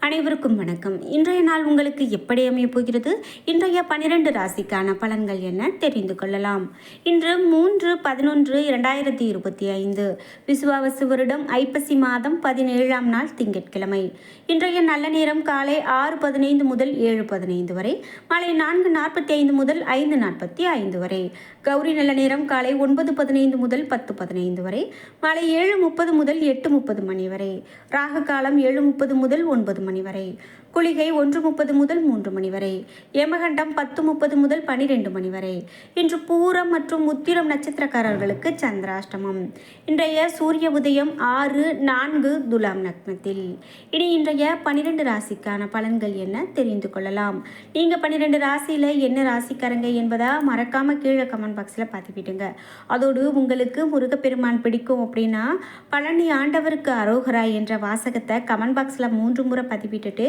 அனைவருக்கும் வணக்கம். இன்றைய நாள் உங்களுக்கு எப்படி அமையப் போகிறது? இன்றைய பனிரெண்டு ராசிக்கான பலன்கள் என்ன? தெரிந்து கொள்ளலாம். இன்று மூன்று பதினொன்று இரண்டாயிரத்தி இருபத்தி ஐந்து. விசுவாவசு வருடம் ஐப்பசி மாதம் பதினேழாம் நாள் திங்கட்கிழமை. இன்றைய நல்ல நேரம் காலை ஆறு பதினைந்து முதல் ஏழு பதினைந்து வரை மாலை நான்கு நாற்பத்தி ஐந்து முதல் ஐந்து நாற்பத்தி ஐந்து வரை. கௌரி நல்ல நேரம் காலை ஒன்பது பதினைந்து முதல் பத்து பதினைந்து வரை மாலை ஏழு முப்பது முதல் எட்டு முப்பது மணி வரை. ராக காலம் ஏழு முப்பது முதல் ஒன்பது மணி வரை குளிகை ஒன்று முப்பது முதல் மூன்று மணி வரை யமகண்டம் பத்து முப்பது முதல் பனிரெண்டு மணி வரை. இன்று பூரம் மற்றும் உத்திரம் நட்சத்திரக்காரர்களுக்கு சந்திராஷ்டமம். இன்றைய சூரிய உதயம் ஆறு நான்கு துலாம் நக்னத்தில். இனி இன்றைய பனிரெண்டு ராசிக்கான பலன்கள் என்ன தெரிந்து கொள்ளலாம். நீங்கள் பன்னிரெண்டு ராசியில் என்ன ராசிக்காரங்க என்பதை மறக்காம கீழே கமெண்ட் பாக்ஸில் பார்த்துக்கிட்டுங்க அதோடு உங்களுக்கு முருகப்பெருமான் பிடிக்கும் அப்படின்னா பழனி ஆண்டவருக்கு அரோகரா என்ற வாசகத்தை கமெண்ட் பாக்ஸில் மூன்று முறை பதிவிட்டுட்டு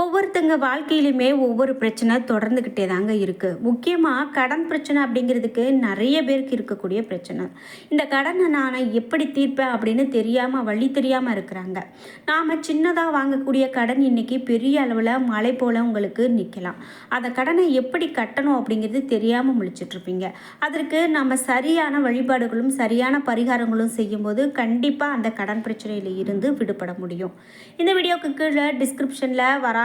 ஒவ்வொருத்தங்க வாழ்க்கையிலுமே ஒவ்வொரு பிரச்சனை தொடர்ந்துக்கிட்டே தாங்க இருக்குது முக்கியமாக கடன் பிரச்சனை அப்படிங்கிறதுக்கு நிறைய பேருக்கு இருக்கக்கூடிய பிரச்சனை. இந்த கடனை நான் எப்படி தீர்ப்பேன் அப்படின்னு தெரியாமல் வழி தெரியாமல் இருக்கிறாங்க. நாம் சின்னதாக வாங்கக்கூடிய கடன் இன்றைக்கி பெரிய அளவில் மழை போல் உங்களுக்கு நிற்கலாம் அந்த கடனை எப்படி கட்டணும் அப்படிங்கிறது தெரியாமல் முழிச்சிட்ருப்பீங்க. அதற்கு நம்ம சரியான வழிபாடுகளும் சரியான பரிகாரங்களும் செய்யும்போது கண்டிப்பாக அந்த கடன் பிரச்சனையில் இருந்து விடுபட முடியும். இந்த வீடியோக்கு கீழே டிஸ்கிரிப்ஷனில் வரா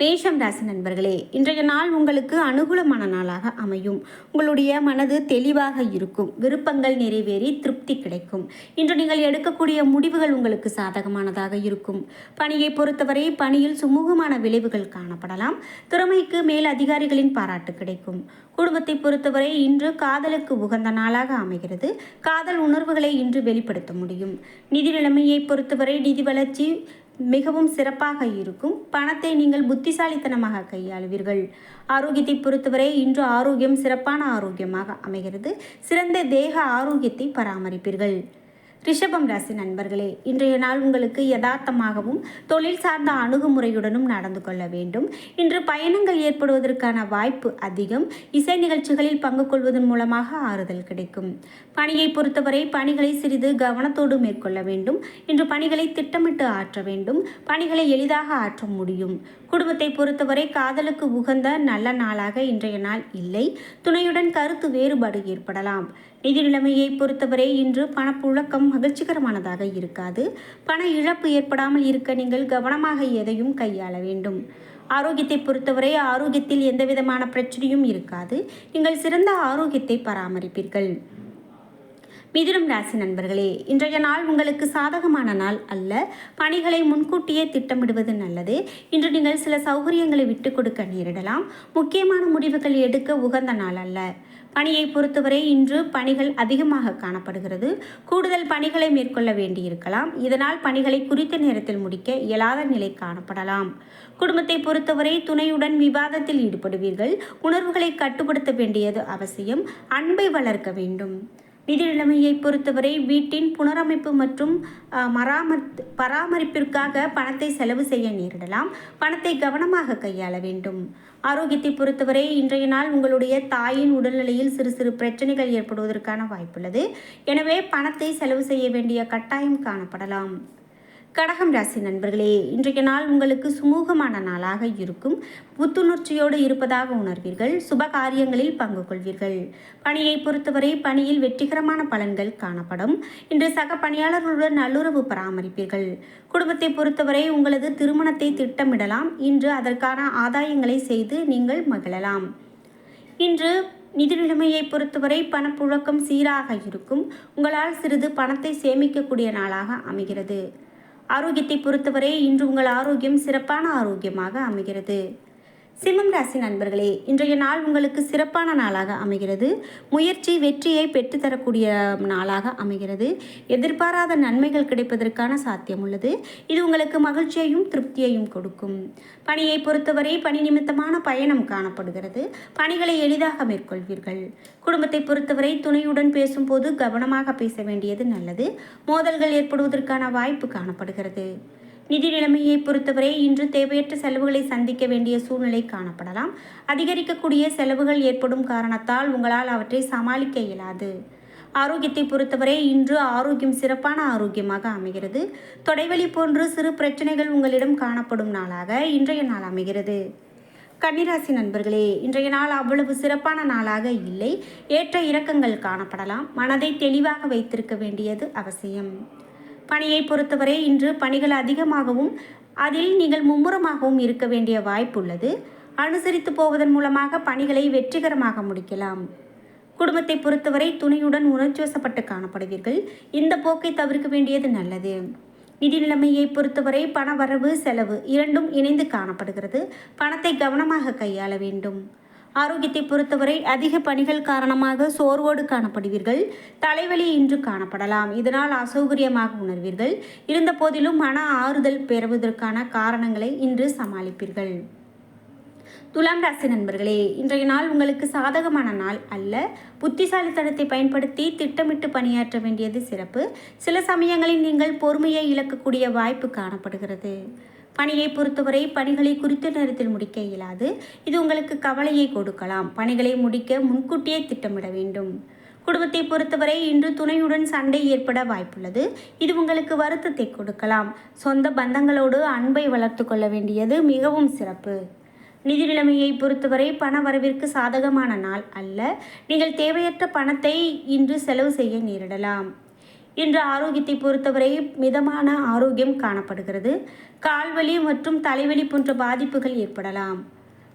மேஷம் ராசி நண்பர்களே இன்றைய நாள் உங்களுக்கு அனுகூலமான நாளாக அமையும். உங்களுடைய மனது தெளிவாக இருக்கும். விருப்பங்கள் நிறைவேறி திருப்தி கிடைக்கும். இன்று நீங்கள் எடுக்கக்கூடிய முடிவுகள் உங்களுக்கு சாதகமானதாக இருக்கும். பணியை பொறுத்தவரை பணியில் சுமூகமான விளைவுகள் காணப்படலாம். திறமைக்கு மேல் அதிகாரிகளின் பாராட்டு கிடைக்கும். குடும்பத்தை பொறுத்தவரை இன்று காதலுக்கு உகந்த நாளாக அமைகிறது. காதல் உணர்வுகளை இன்று வெளிப்படுத்த முடியும். நிதி நிலைமையை பொறுத்தவரை நிதி வளர்ச்சி மிகவும் சிறப்பாக இருக்கும். பணத்தை நீங்கள் புத்திசாலித்தனமாக கையாளுவீர்கள். ஆரோக்கியத்தை பொறுத்தவரை இன்று ஆரோக்கியம் சிறப்பான ஆரோக்கியமாக அமைகிறது. சிறந்த தேக ஆரோக்கியத்தை பராமரிப்பீர்கள். ரிஷபம் ராசி நண்பர்களே இன்றைய நாள் உங்களுக்கு யதார்த்தமாகவும் தொழில் சார்ந்த அணுகுமுறையுடனும் நடந்து கொள்ள வேண்டும். இன்று பயணங்கள் ஏற்படுவதற்கான வாய்ப்பு அதிகம். இசை நிகழ்ச்சிகளில் பங்கு கொள்வதன் மூலமாக ஆறுதல் கிடைக்கும். பணியை பொறுத்தவரை பணிகளை சிறிது கவனத்தோடு மேற்கொள்ள வேண்டும். இன்று பணிகளை திட்டமிட்டு ஆற்ற வேண்டும். பணிகளை எளிதாக ஆற்ற முடியும். குடும்பத்தை பொறுத்தவரை காதலுக்கு உகந்த நல்ல நாளாக இன்றைய நாள் இல்லை. துணையுடன் கருத்து வேறுபாடு ஏற்படலாம். நிதி நிலைமையை பொறுத்தவரை இன்று பணப்புழக்கம் மகிழ்ச்சிகரமானதாக இருக்காது. பண இழப்பு ஏற்படாமல் இருக்க நீங்கள் கவனமாக எதையும் கையாள வேண்டும். ஆரோக்கியத்தை பொறுத்தவரை ஆரோக்கியத்தில் எந்தவிதமான பிரச்சனையும் இருக்காது. நீங்கள் சிறந்த ஆரோக்கியத்தை பராமரிப்பீர்கள். மிதுனம் ராசி நண்பர்களே இன்றைய நாள் உங்களுக்கு சாதகமான நாள் அல்ல. பணிகளை முன்கூட்டியே திட்டமிடுவது நல்லது. இன்று நீங்கள் சில சௌகரியங்களை விட்டு கொடுக்க நேரிடலாம். முக்கியமான முடிவுகள் எடுக்க உகந்த நாள் அல்ல. பணியை பொறுத்தவரை இன்று பணிகள் அதிகமாக காணப்படுகிறது. கூடுதல் பணிகளை மேற்கொள்ள வேண்டியிருக்கலாம். இதனால் பணிகளை குறித்த நேரத்தில் முடிக்க இயலாத நிலை காணப்படலாம். குடும்பத்தை பொறுத்தவரை துணையுடன் விவாதத்தில் ஈடுபடுவீர்கள். உணர்வுகளை கட்டுப்படுத்த வேண்டியது அவசியம். அன்பை வளர்க்க வேண்டும். நிதி நிலைமையை பொறுத்தவரை வீட்டின் புனரமைப்பு மற்றும் மராமத் பராமரிப்பிற்காக பணத்தை செலவு செய்ய நேரிடலாம். பணத்தை கவனமாக கையாள வேண்டும். ஆரோக்கியத்தை பொறுத்தவரை இன்றைய நாள் உங்களுடைய தாயின் உடல்நிலையில் சிறு சிறு பிரச்சனைகள் ஏற்படுவதற்கான வாய்ப்புள்ளது. எனவே பணத்தை செலவு செய்ய வேண்டிய கட்டாயம் காணப்படலாம். கடகம் ராசி நண்பர்களே இன்றைய நாள் உங்களுக்கு சுமூகமான நாளாக இருக்கும். புத்துணர்ச்சியோடு இருப்பதாக உணர்வீர்கள். சுப காரியங்களில் பங்கு கொள்வீர்கள். பணியை பொறுத்தவரை பணியில் வெற்றிகரமான பலன்கள் காணப்படும். இன்று சக பணியாளர்களுடன் நல்லுறவு பராமரிப்பீர்கள். குடும்பத்தை பொறுத்தவரை உங்களது திருமணத்தை திட்டமிடலாம். இன்று அதற்கான ஆதாயங்களை செய்து நீங்கள் மகிழலாம். இன்று நிதி நிலைமையை பொறுத்தவரை பணப்புழக்கம் சீராக இருக்கும். உங்களால் சிறிது பணத்தை சேமிக்கக்கூடிய நாளாக அமைகிறது. ஆரோக்கியத்தை பொறுத்தவரை இன்று உங்கள் ஆரோக்கியம் சிறப்பான ஆரோக்கியமாக அமைகிறது. சிம்மம் ராசி நண்பர்களே இன்றைய நாள் உங்களுக்கு சிறப்பான நாளாக அமைகிறது. முயற்சி வெற்றியை பெற்றுத்தரக்கூடிய நாளாக அமைகிறது. எதிர்பாராத நன்மைகள் கிடைப்பதற்கான சாத்தியம் உள்ளது. இது உங்களுக்கு மகிழ்ச்சியையும் திருப்தியையும் கொடுக்கும். பணியை பொறுத்தவரை பணி நிமித்தமான பயணம் காணப்படுகிறது. பணிகளை எளிதாக மேற்கொள்வீர்கள். குடும்பத்தை பொறுத்தவரை துணையுடன் பேசும்போது கவனமாக பேச வேண்டியது நல்லது. மோதல்கள் ஏற்படுவதற்கான வாய்ப்பு காணப்படுகிறது. நிதி நிலைமையை பொறுத்தவரை இன்று தேவையற்ற செலவுகளை சந்திக்க வேண்டிய சூழ்நிலை காணப்படலாம். அதிகரிக்கக்கூடிய செலவுகள் ஏற்படும் காரணத்தால் உங்களால் அவற்றை சமாளிக்க இயலாது. ஆரோக்கியத்தை பொறுத்தவரை இன்று ஆரோக்கியம் சிறப்பான ஆரோக்கியமாக அமைகிறது. தொடைவலி போன்று சிறு பிரச்சனைகள் உங்களிடம் காணப்படும் நாளாக இன்றைய நாள் அமைகிறது. கன்னிராசி நண்பர்களே இன்றைய நாள் அவ்வளவு சிறப்பான நாளாக இல்லை. ஏற்ற இறக்கங்கள் காணப்படலாம். மனதை தெளிவாக வைத்திருக்க வேண்டியது அவசியம். பணியை பொறுத்தவரை இன்று பணிகள் அதிகமாகவும் அதில் நீங்கள் மும்முரமாகவும் இருக்க வேண்டிய வாய்ப்புள்ளது. அனுசரித்து போவதன் மூலமாக பணிகளை வெற்றிகரமாக முடிக்கலாம். குடும்பத்தை பொறுத்தவரை துணையுடன் உணர்ச்சிவசப்பட்டு காணப்படுவீர்கள். இந்த போக்கை தவிர்க்க வேண்டியது நல்லது. நிதி நிலைமையை பொறுத்தவரை பண வரவு செலவு இரண்டும் இணைந்து காணப்படுகிறது. பணத்தை கவனமாக கையாள வேண்டும். ஆரோக்கியத்தை பொறுத்தவரை அதிக பணிகள் காரணமாக சோர்வோடு காணப்படுவீர்கள். தலைவலி இன்று காணப்படலாம். இதனால் அசௌகரியமாக உணர்வீர்கள். இருந்த போதிலும் மன ஆறுதல் பெறுவதற்கான காரணங்களை இன்று சமாளிப்பீர்கள். துலாம் ராசி நண்பர்களே இன்றைய நாள் உங்களுக்கு சாதகமான நாள் அல்ல. புத்திசாலித்தனத்தை பயன்படுத்தி திட்டமிட்டு பணியாற்ற வேண்டியது சிறப்பு. சில சமயங்களில் நீங்கள் பொறுமையை இழக்கக்கூடிய வாய்ப்பு காணப்படுகிறது. பணியை பொறுத்தவரை பணிகளை குறித்த நேரத்தில் முடிக்க இயலாது. இது உங்களுக்கு கவலையை கொடுக்கலாம். பணிகளை முடிக்க முன்கூட்டியே திட்டமிட வேண்டும். குடும்பத்தை பொறுத்தவரை இன்று துணையுடன் சண்டை ஏற்பட வாய்ப்புள்ளது. இது உங்களுக்கு வருத்தத்தை கொடுக்கலாம். சொந்த பந்தங்களோடு அன்பை வளர்த்து கொள்ள வேண்டியது மிகவும் சிறப்பு. நிதி நிலைமையை பொறுத்தவரை பண வரவிற்கு சாதகமான நாள் அல்ல. நீங்கள் தேவையற்ற பணத்தை இன்று செலவு செய்ய நேரிடலாம். இன்று ஆரோக்கியத்தை பொறுத்தவரை மிதமான ஆரோக்கியம் காணப்படுகிறது. கால்வலி மற்றும் தலைவலி போன்ற பாதிப்புகள் ஏற்படலாம்.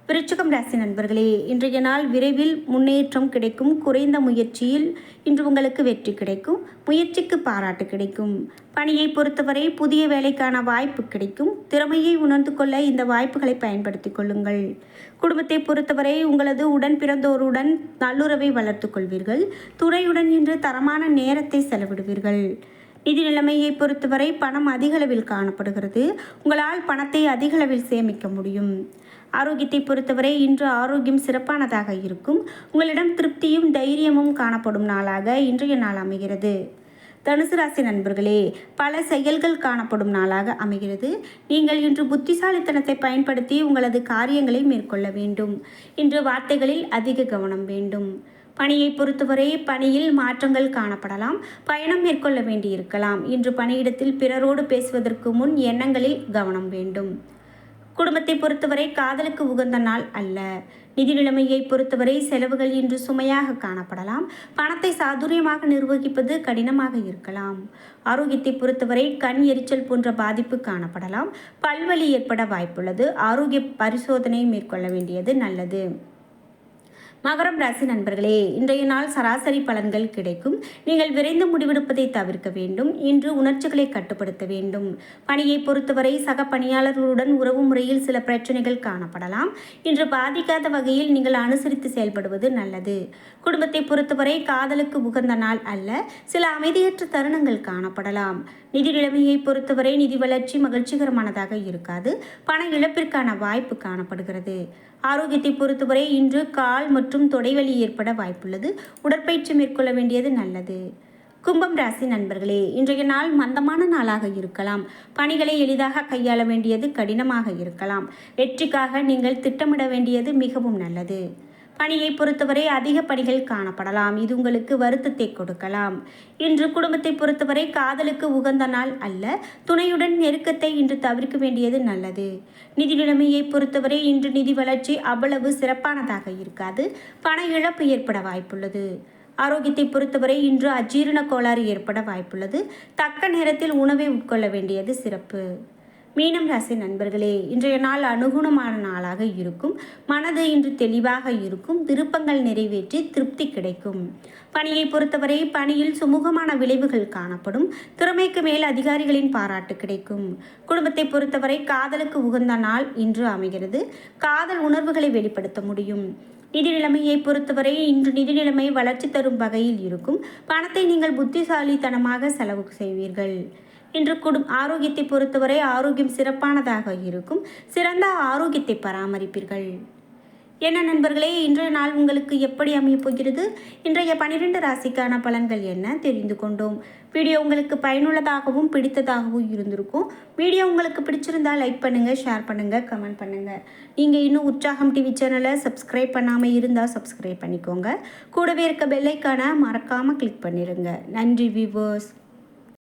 விருச்சிகம் ராசி நண்பர்களே இன்றைய நாள் விரைவில் முன்னேற்றம் கிடைக்கும். குறைந்த முயற்சியில் இன்று உங்களுக்கு வெற்றி கிடைக்கும். முயற்சிக்கு பாராட்டு கிடைக்கும். பணியை பொறுத்தவரை புதிய வேலைக்கான வாய்ப்பு கிடைக்கும். திறமையை உணர்ந்து கொள்ள இந்த வாய்ப்புகளை பயன்படுத்தி கொள்ளுங்கள். குடும்பத்தை பொறுத்தவரை உங்களது உடன் பிறந்தோருடன் நல்லுறவை வளர்த்து கொள்வீர்கள். துறையுடன் இன்று தரமான நேரத்தை செலவிடுவீர்கள். நிதி நிலைமையை பொறுத்தவரை பணம் அதிகளவில் காணப்படுகிறது. உங்களால் பணத்தை அதிகளவில் சேமிக்க முடியும். ஆரோக்கியத்தை பொறுத்தவரை இன்று ஆரோக்கியம் சிறப்பானதாக இருக்கும். உங்களிடம் திருப்தியும் தைரியமும் காணப்படும் நாளாக இன்றைய நாள் அமைகிறது. தனுசு ராசி நண்பர்களே பல செயல்கள் காணப்படும் நாளாக அமைகிறது. நீங்கள் இன்று புத்திசாலித்தனத்தை பயன்படுத்தி உங்களது காரியங்களை மேற்கொள்ள வேண்டும். இன்று வார்த்தைகளில் அதிக கவனம் வேண்டும். பணியை பொறுத்தவரை பணியில் மாற்றங்கள் காணப்படலாம். பயணம் மேற்கொள்ள வேண்டியிருக்கலாம். இன்று பணியிடத்தில் பிறரோடு பேசுவதற்கு முன் எண்ணங்களில் கவனம் வேண்டும். குடும்பத்தை பொறுத்தவரை காதலுக்கு உகந்த நாள் அல்ல. நிதி நிலைமையை பொறுத்தவரை செலவுகள் இன்று சுமையாக காணப்படலாம். பணத்தை சாதுரியமாக நிர்வகிப்பது கடினமாக இருக்கலாம். ஆரோக்கியத்தை பொறுத்தவரை கண் எரிச்சல் போன்ற பாதிப்பு காணப்படலாம். பல்வலி ஏற்பட வாய்ப்புள்ளது. ஆரோக்கிய பரிசோதனை மேற்கொள்ள வேண்டியது நல்லது. மகரம் ராசி நண்பர்களே இன்றைய நாள் சராசரி பலன்கள் கிடைக்கும். நீங்கள் விரைந்து முடிவெடுப்பதை தவிர்க்க வேண்டும். இன்று உணர்ச்சிகளை கட்டுப்படுத்த வேண்டும். பணியை பொறுத்தவரை சக பணியாளர்களுடன் உறவு முறையில் சில பிரச்சனைகள் காணப்படலாம். இன்று பாதிக்காத வகையில் நீங்கள் அனுசரித்து செயல்படுவது நல்லது. குடும்பத்தை பொறுத்தவரை காதலுக்கு உகந்த நாள் அல்ல. சில அமைதியற்ற தருணங்கள் காணப்படலாம். நிதி நிலைமையை பொறுத்தவரை நிதி வளர்ச்சி மகிழ்ச்சிகரமானதாக இருக்காது. பண இழப்பிற்கான வாய்ப்பு காணப்படுகிறது. ஆரோக்கியத்தை பொறுத்தவரை இன்று கால் மற்றும் தொடைவலி ஏற்பட வாய்ப்புள்ளது. உடற்பயிற்சி மேற்கொள்ள வேண்டியது நல்லது. கும்பம் ராசி நண்பர்களே இன்றைய நாள் மந்தமான நாளாக இருக்கலாம். பணிகளை எளிதாக கையாள வேண்டியது கடினமாக இருக்கலாம். வெற்றிக்காக நீங்கள் திட்டமிட வேண்டியது மிகவும் நல்லது. பணியை பொறுத்தவரை அதிக பணிகள் காணப்படலாம். இது உங்களுக்கு வருத்தத்தை கொடுக்கலாம். இன்று குடும்பத்தை பொறுத்தவரை காதலுக்கு உகந்த நாள் அல்ல துணையுடன் நெருக்கத்தை இன்று தவிர்க்க வேண்டியது நல்லது. நிதி நிலைமையை பொறுத்தவரை இன்று நிதி வளர்ச்சி அவ்வளவு சிறப்பானதாக இருக்காது. பண இழப்பு ஏற்பட வாய்ப்புள்ளது. ஆரோக்கியத்தை பொறுத்தவரை இன்று அஜீரண கோளாறு ஏற்பட வாய்ப்புள்ளது. தக்க நேரத்தில் உணவை உட்கொள்ள வேண்டியது சிறப்பு. மீனம் ராசி நண்பர்களே இன்றைய நாள் அனுகுணமான நாளாக இருக்கும். மனது இன்று தெளிவாக இருக்கும். விருப்பங்கள் நிறைவேற்றி திருப்தி கிடைக்கும். பணியை பொறுத்தவரை பணியில் சுமூகமான விளைவுகள் காணப்படும். திறமைக்கு மேல் அதிகாரிகளின் பாராட்டு கிடைக்கும். குடும்பத்தை பொறுத்தவரை காதலுக்கு உகந்த நாள் இன்று அமைகிறது. காதல் உணர்வுகளை வெளிப்படுத்த முடியும். நிதி நிலைமையை பொறுத்தவரை இன்று நிதி நிலைமை வளர்ச்சி தரும் வகையில் இருக்கும். பணத்தை நீங்கள் புத்திசாலித்தனமாக செலவு செய்வீர்கள். இன்று குடும் ஆரோக்கியத்தை பொறுத்தவரை ஆரோக்கியம் சிறப்பானதாக இருக்கும். சிறந்த ஆரோக்கியத்தை பராமரிப்பீர்கள். என்ன நண்பர்களே இன்றைய நாள் உங்களுக்கு எப்படி அமையப் போகிறது? இன்றைய பனிரெண்டு ராசிக்கான பலன்கள் என்ன? தெரிந்து கொண்டோம். வீடியோ உங்களுக்கு பயனுள்ளதாகவும் பிடித்ததாகவும் இருந்திருக்கும். வீடியோ உங்களுக்கு பிடிச்சிருந்தா லைக் பண்ணுங்கள் ஷேர் பண்ணுங்கள் கமெண்ட் பண்ணுங்கள் நீங்கள் இன்னும் உற்சாகம் டிவி சேனலை சப்ஸ்கிரைப் பண்ணாமல் இருந்தால் சப்ஸ்கிரைப் பண்ணிக்கோங்க. கூடவே இருக்க பெல்லைக்கான மறக்காமல் கிளிக் பண்ணிடுங்க நன்றி வியூவர்ஸ்